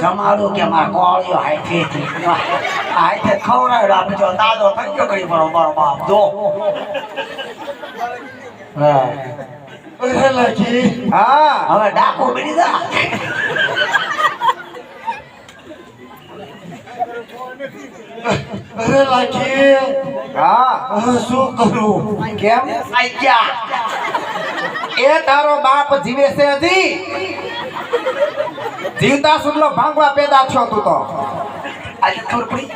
જમાડું કે મારા કોળીઓ હાથે હાથે ખવડાવ્યો આપણે જો દાદો મારો બાપ જો. હા. હવે ડાકુ બની જા. અરે લાખી હા શું કરું? કેમ? આઈ ગયા. એ તારો બાપ જીવે છે હજી. જીવતા સુરલો ભાંગવા પેદા થયો તું તો. આજે ખબર પડી?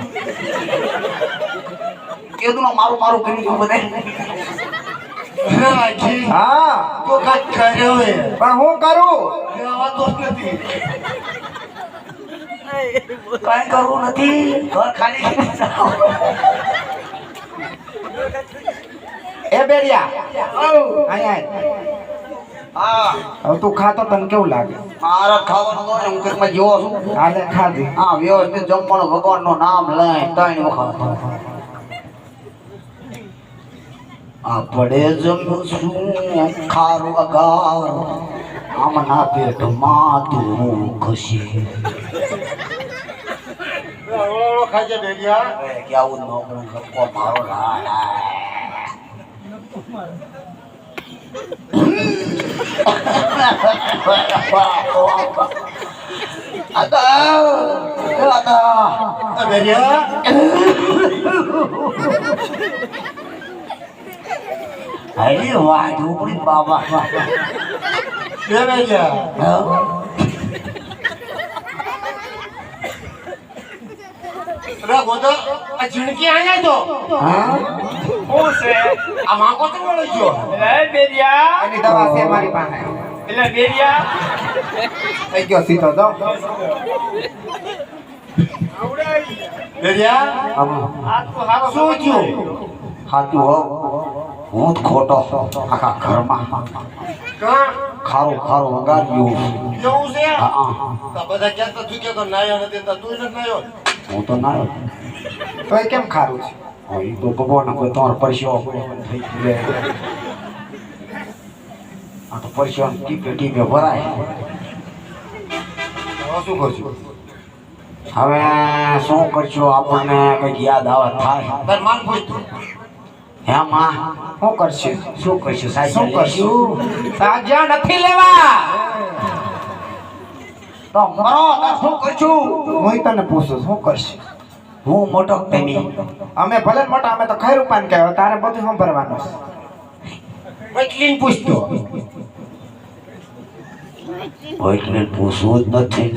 કેદુનો મારું મારું કરી ગયું બધે હા તો કાંઈક કર્યો હે પણ હું કરું? નથી. કાંઈ કરવું નથી. ઘર ખાલી એ બેરિયા. હવે તું ખાતો તને કેવું લાગે? મારે ખાવાનું તો હું ઘરમાં જેવો છું. આજે ખાધી હા વ્યવસ્થિત જમવાનું ભગવાનનું નામ લઈ ત્રણ વખત આપણે જમ્યું છું ખારું અગાર. આમના પેટમાં તું ખસી ઓળો ઢોકળી બાબા બે બેરિયા અરે હા. શું છે આ માકો તો વળી ગયો એટલે બેરિયા. એની દવા છે મારી પાસે. એટલે બેરિયા. થઈ ગયો સીધો તો. બેરિયા આ તો હારો. શું થયું? હાચું હો. હું ખોટો. આખા ઘરમાં. કાં ખારું ખારું વગાડ્યું. એવું છે? હા હા. બધા ક્યાં તો તું તો નાયો નથી તું નથી નાયો. હું તો નાયો. તો એ કેમ ખારું છે? ઈ તો ભગવાન કોઈ તમારો પરસ્યો થઈ ગયો આ તો પરસ્યો ટીપે ટીપે ભરાય. હવે શું કરશું? હવે શું કરશું આપણને કંઈક યાદ આવે થાય? તાર માન પૂછતું હે માં શું કરશે? શું કરશું? સાહેબ શું કરશું? સાજા નથી લેવા. તો મરો તો શું કરશું? હું તને પૂછું શું કરશે? હું મોટો પ્રેમી અમે ભલે મોટા અમે તો ખૈરું પાન કહેવાય તારે બધું સાંભળવાનું છે. પૂછતો. પૂછવું જ નથી.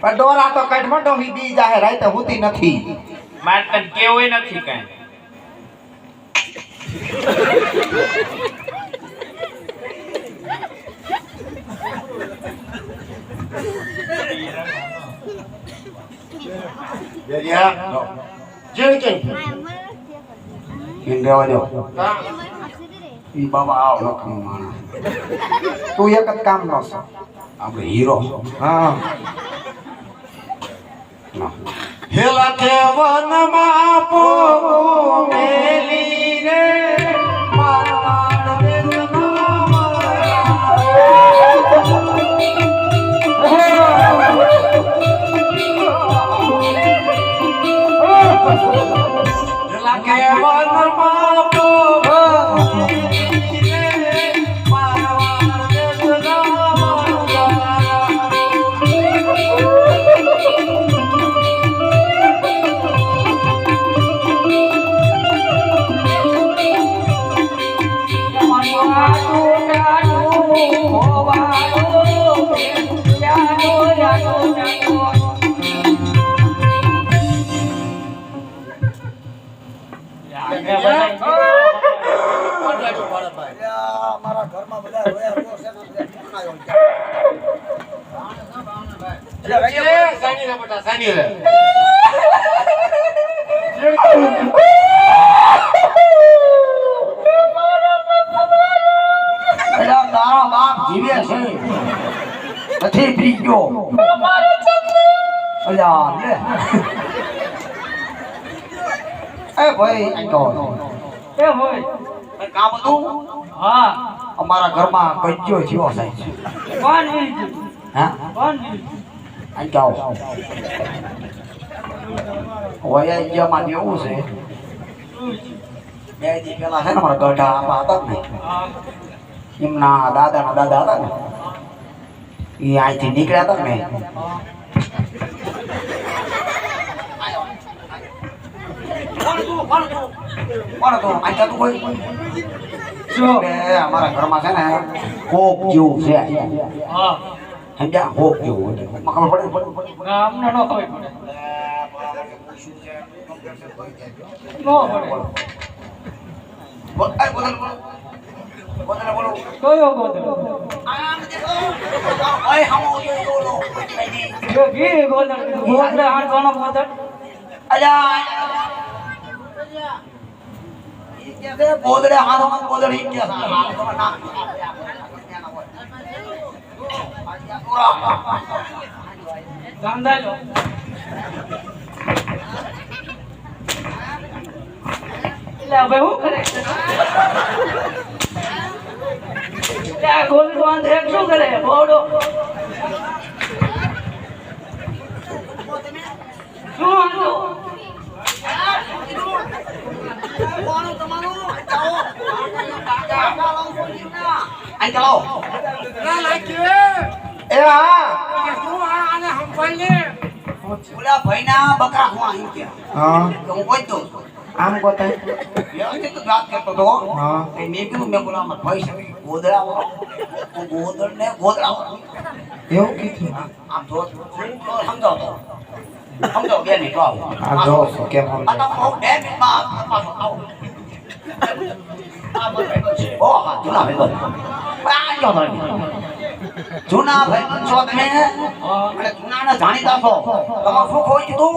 પણ ડોરા તો કટમાં ડોહી બી જાહે રાતે હોતી નથી. મારે તને કેવું નથી કાંઈ. બેરિયા ઝીણકી એમ રહેવા દો કાં ઈ બાબા આવ લખનો માણસ. તું એક જ કામ નો છો. આપણે હીરો. હા. હેલા કે વનમાં પોગો સાની રે બેટા સાની રે એટલે તારો બાપ જીવે છે નથી પી અલ્યા એ ભાઈ આ તો એ હોય કામ હતું? હા. અમારા ઘરમાં કજ્જો જીવો સાહેબ કોણ વીજ હા? કોણ વીજ અહીં જાઓ વયાજ્યમાં જેવું છે. બે દી પેલા છે ને મારા ગઢા આપા હતા ને. એમના દાદાના દાદા હતા ને. એ અહીંથી નીકળ્યા હતા ને. કોણ હતું અહીં જતું કોઈ શું એટલે અમારા ઘરમાં છે ને કોક જેવું છે હા સમજ્યા જો કે હાથમાં બોદડે ઈ કે હાથમાં ના ધંધા લો એટલે હવે શું કરે એટલે આ ગોતર વાંધે શું કરે બોડો શું વાંધો આઈ ચાલો એ હા ઓલા ભાઈના બકરા હું અહીં કે હા હું કોઈ તો આમ ગોતા યે તો વાત કરતો તો હા. એ મેં કીધું મેં બોલા મત ભાઈ છે ગોદડા વાળો ગોદડ ને વાળો એવું કીધું આમ તો સમજાવ તો સમજાવ બે મિનિટ આવો આ જો કેમ આ તો બહુ બે મિનિટમાં પાછો આવો આ છે. ઓ હા જૂના ભાઈબંધ. જૂના ભાઈ છો તમે જૂનાના જાણીતા છો તમારે શું ખોઈ કીધું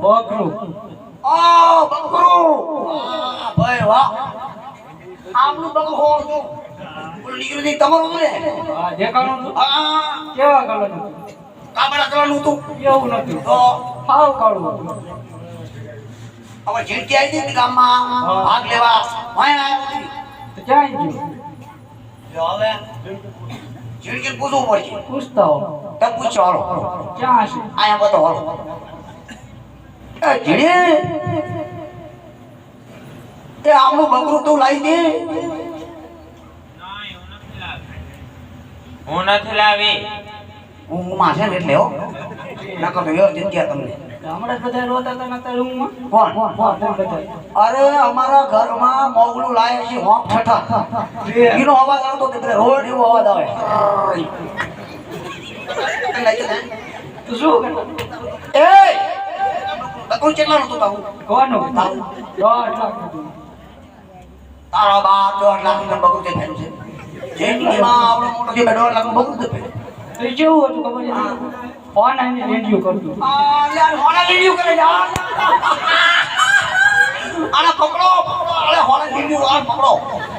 બકરું ઓ બકરું ભાઈ વાહ આમનું તમારું હતું ને આ દેખાણું એવું નથી? તો હાવ ઝીણકી આવી ગામમાં ભાગ લેવા વાય આવ્યો ક્યાં જો હવે પૂછવું પડશે. પૂછતા હો. તો પૂછો હાલો. ક્યાં છે આયા બતો હાલો. જીણે તે આમનું બકરું તું લાવી દે. હું નથી લાવી. હું માં છે ને એટલે હો. નકર તો વ્યવસ્થિત ગયા તમને. હમણાં જ બધા રોતા હતા નતા રૂમમાં કોણ? અરે અમારા ઘરમાં મોગલું લાય છે હોમ ઠઠા. એનો અવાજ આવતો તે રોડ એવો અવાજ આવે. તો શું? એ! બકરું કેટલાનું તું તારું? કોનું? દોઢ લાખ હતું. બાપ દોઢ લાખનું બકરું થયું છે. જિંદગીમાં આવડો મોટો છે બે દોઢ લાખ બકરું થયું. એ કેવું હતું ખબર ફોન ઓનલાઈન રેડિયો કરતું. યાર, ફોન હોલા રેડિયો કરે યાર આને પકડો પકડો આને હોલા લીડ્યું આ પકડો.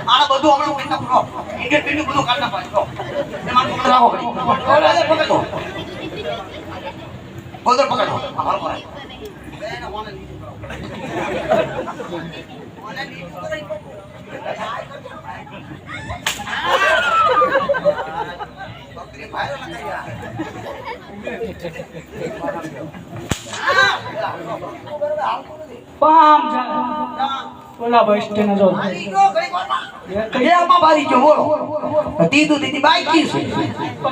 આને બધું હમણાં પૈસા પકડો ઇન્ડિયન પિન્ડું બધું કાઢ નાખો એ મારે પકડ રાખો ને પકડો ગોદર પકડો. આ મારો પકડ એને હોલા લીડ્યું કરો. હોલા લીડ્યું કરે. બકરી ફાયર લગાઈ યાર પામ ઓલા બસ સ્ટેન્ડ જો. એ બારી ગયો બોલો. દીધું દીધી બાઈકી છે.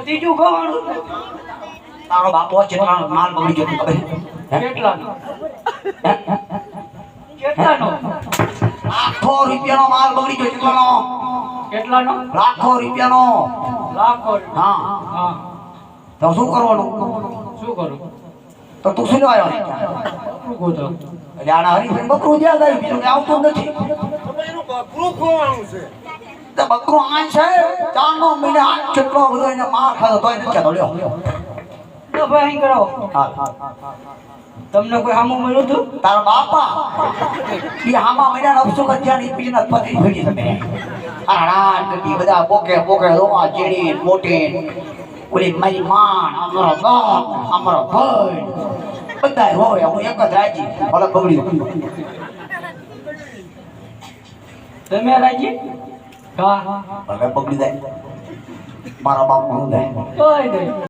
ત્રીજું ખવાનું. તારો બાપો જેટલા માલ બગડી ગયો ખબર હે? કેટલાનો કેટલાનો? લાખો રૂપિયાનો માલ બગડી ગયો કેટલાનો કેટલાનો? લાખો રૂપિયાનો. લાખો હા. હા. તો શું કરવાનું? શું કરું? તો તું શું આવ્યો? બકરું ગોતો એટલે આના હરીફાઈ બકરું જ્યાં ગયું બીજું કઈ આવતું નથી. તો બકરું આ છે ચારનો મહિને આ કેટલો બધો એને માર ખાધો તો એને ખાધો દોડ્યો તો ભાઈ અહીં કરો હા તમને કોઈ હામું મળ્યું હતું? તારા બાપા? એ હામા મળ્યા અફસો કર્યા ની પીના પથરી ભરી તમે આ રાત બધા બોકે બોકે રોવા ચેડી મોટી ઓલી મારી માણ અમારો બાપ અમારો ભાઈ. બધા હોય હું એક જ રાજી. ભલે બગડ્યું તમે રાજી? હા. ભલે બગડી જાય. મારા બાપ હું જાય